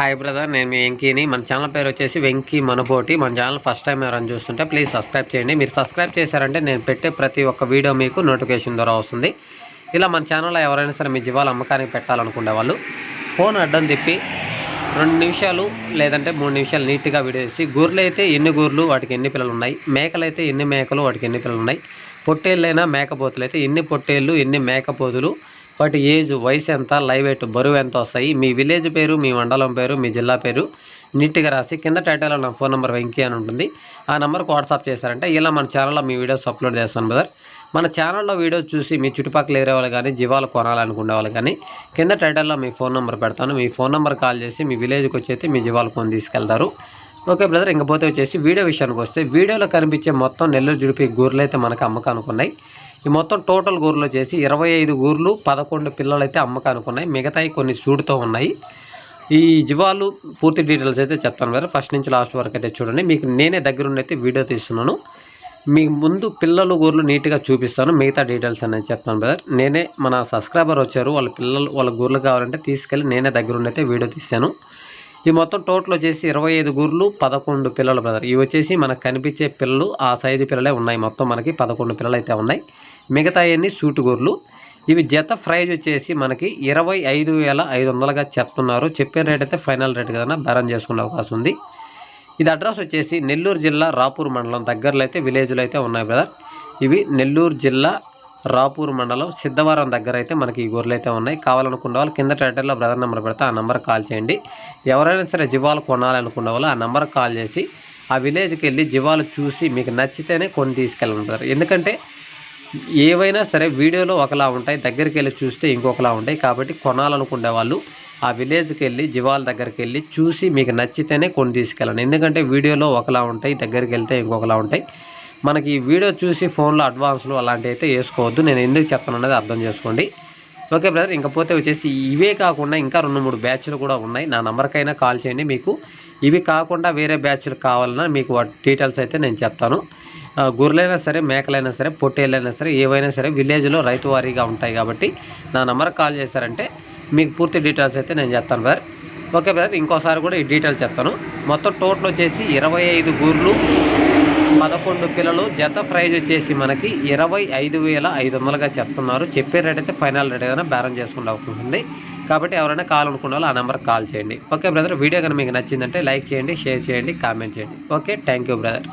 Hi brother నేను మీ వెంకీని. మన channel పేరు వచ్చేసి వెంకీ మనపోటి మన ఛానల్ ఫస్ట్ టైం ఎవరైనా చూస్తుంటే ప్లీజ్ సబ్స్క్రైబ్ చేయండి. మీరు సబ్స్క్రైబ్ చేశారంటే నేను పెట్టే ప్రతి ఒక్క వీడియో మీకు నోటిఫికేషన్ ద్వారా వస్తుంది. ఇలా మన ఛానల్లో ఎవరైనా సరే మీ జీవాలు అమ్మకానికి పెట్టాలనుకునే వాళ్ళు ఫోన్ అడ్డం తిప్పి రెండు నిమిషాలు లేదంటే మూడు నిమిషాలు నీట్గా వీడియో చేసి గూర్లు అయితే ఎన్ని గూర్లు వాటికి ఎన్ని పిల్లలు ఉన్నాయి? మేకలు అయితే ఎన్ని మేకలు వాటికి ఎన్ని పిల్లలు ఉన్నాయి? పొట్టేళ్ళైనా మేకపోతులు అయితే ఎన్ని పొట్టేళ్ళు ఎన్ని మేకపోతులు వాటి ఏజ్ వయసు ఎంత లైవ్ ఎయిట్ బరువు ఎంత వస్తాయి మీ విలేజ్ పేరు మీ మండలం పేరు మీ జిల్లా పేరు నీట్గా రాసి కింద టైటిల్లో నా ఫోన్ నెంబర్ వెంకీ అని ఉంటుంది. ఆ నెంబర్కి వాట్సాప్ చేశారంటే ఇలా మన ఛానల్లో మీ వీడియోస్ అప్లోడ్ చేస్తాను బ్రదర్. మన ఛానల్లో వీడియోస్ చూసి మీ చుట్టుపక్కల ఏరే వాళ్ళు కానీ జీవాలు కొనాలనుకునే వాళ్ళు కానీ కింద టైటిల్లో మీ ఫోన్ నెంబర్ పెడతాను. మీ ఫోన్ నెంబర్ కాల్ చేసి మీ విలేజ్కి వచ్చి మీ జీవాలు కొని తీసుకెళ్తారు. ఓకే బ్రదర్ ఇంకపోతే వచ్చేసి వీడియో విషయానికి వస్తే వీడియోలో కనిపించే మొత్తం నెల్లూరు జుడిపి గూర్లు అయితే మనకు అమ్మకానికి ఉన్నాయి. ఈ మొత్తం టోటల్ గూర్లు వచ్చేసి ఇరవై ఐదు గూర్లు పదకొండు పిల్లలు అయితే అమ్మకానికి ఉన్నాయి మిగతాయి కొన్ని సూడుతో ఉన్నాయి. ఈ జీవాలు పూర్తి డీటెయిల్స్ అయితే చెప్తాను కదా. ఫస్ట్ నుంచి లాస్ట్ వరకు అయితే చూడండి. మీకు నేనే దగ్గరుండి అయితే వీడియో తీస్తున్నాను. మీకు ముందు పిల్లలు గూర్లు నీట్గా చూపిస్తాను. మిగతా డీటెయిల్స్ అనేది చెప్తాను బ్రదర్ నేనే మన సబ్స్క్రైబర్ వచ్చారు. వాళ్ళ పిల్లలు వాళ్ళ గూర్లు కావాలంటే తీసుకెళ్ళి నేనే దగ్గరుండైతే వీడియో తీశాను. ఈ మొత్తం టోటల్ వచ్చేసి ఇరవై ఐదు గూర్లు పదకొండు పిల్లలు బ్రదర్ ఇవి వచ్చేసి మనకు కనిపించే పిల్లలు ఆ సైజు పిల్లలే ఉన్నాయి. మొత్తం మనకి పదకొండు పిల్లలు అయితే ఉన్నాయి. మిగతా అన్ని సూటు గొర్రెలు ఇవి జత ప్రైజ్ వచ్చేసి మనకి ఇరవై ఐదు వేల ఐదు వందలుగా చెప్తున్నారు. చెప్పిన రేట్ అయితే ఫైనల్ రేట్ కదన్నా బేరం చేసుకునే అవకాశం ఉంది. ఇది అడ్రస్ వచ్చేసి నెల్లూరు జిల్లా రాపూర్ మండలం. దగ్గరలో అయితే విలేజ్లో అయితే ఉన్నాయి బ్రదర్. ఇవి నెల్లూరు జిల్లా రాపూర్ మండలం. సిద్ధవరం దగ్గర అయితే మనకి ఈ గొర్రెలు అయితే ఉన్నాయి. కావాలనుకున్న వాళ్ళు కింద టైటిల్లో బ్రదర్ నెంబర్ పెడితే ఆ నెంబర్ కాల్ చేయండి. ఎవరైనా సరే జీవాలు కొనాలనుకున్న వాళ్ళు ఆ నెంబర్ కాల్ చేసి ఆ విలేజ్కి వెళ్ళి జీవాలు చూసి మీకు నచ్చితేనే కొని తీసుకెళ్ళండి బ్రదర్. ఎందుకంటే ఏవైనా సరే వీడియోలో ఒకలా ఉంటాయి దగ్గరికి వెళ్ళి చూస్తే ఇంకొకలా ఉంటాయి. కాబట్టి కొనాలనుకునే వాళ్ళు ఆ విలేజ్కి వెళ్ళి జీవాల దగ్గరికి వెళ్ళి చూసి మీకు నచ్చితేనే కొని తీసుకెళ్ళండి. ఎందుకంటే వీడియోలో ఒకలా ఉంటాయి దగ్గరికి వెళ్తే ఇంకొకలా ఉంటాయి. మనకి ఈ వీడియో చూసి ఫోన్లో అడ్వాన్స్లు అలాంటివి అయితే వేసుకోవద్దు. నేను ఎందుకు చెప్తాను అర్థం చేసుకోండి. ఓకే బ్రదర్ ఇంకపోతే వచ్చేసి ఇవే కాకుండా ఇంకా రెండు మూడు బ్యాచ్లు కూడా ఉన్నాయి. నా నెంబర్కైనా కాల్ చేయండి మీకు. ఇవి కాకుండా వేరే బ్యాచ్లు కావాలన్నా మీకు వాటి డీటెయిల్స్ అయితే నేను చెప్తాను. గొర్రెలైనా సరే మేకలైనా సరే పొట్టేళ్ళైనా సరే ఏవైనా సరే విలేజ్లో రైతు వారీగా ఉంటాయి కాబట్టి నా నెంబర్కి కాల్ చేశారంటే మీకు పూర్తి డీటెయిల్స్ అయితే నేను చెప్తాను బ్రదర్. ఓకే బ్రదర్ ఇంకోసారి కూడా ఈ డీటెయిల్స్ చెప్తాను. మొత్తం టోటల్ వచ్చేసి ఇరవై ఐదు గూర్లు పదకొండు పిల్లలు జత ప్రైజ్ వచ్చేసి మనకి ఇరవై ఐదు వేల ఐదు వందలుగా చెప్తున్నారు. చెప్పే రేట్ అయితే ఫైనల్ రేట్ ఏదైనా బేరం చేసుకుంటూ అవుతుంది. కాబట్టి ఎవరైనా కాల్ అనుకున్న వాళ్ళు ఆ నెంబర్కి కాల్ చేయండి. ఓకే బ్రదర్ వీడియో కనుక మీకు నచ్చిందంటే లైక్ చేయండి షేర్ చేయండి కామెంట్ చేయండి. Okay thank you brother.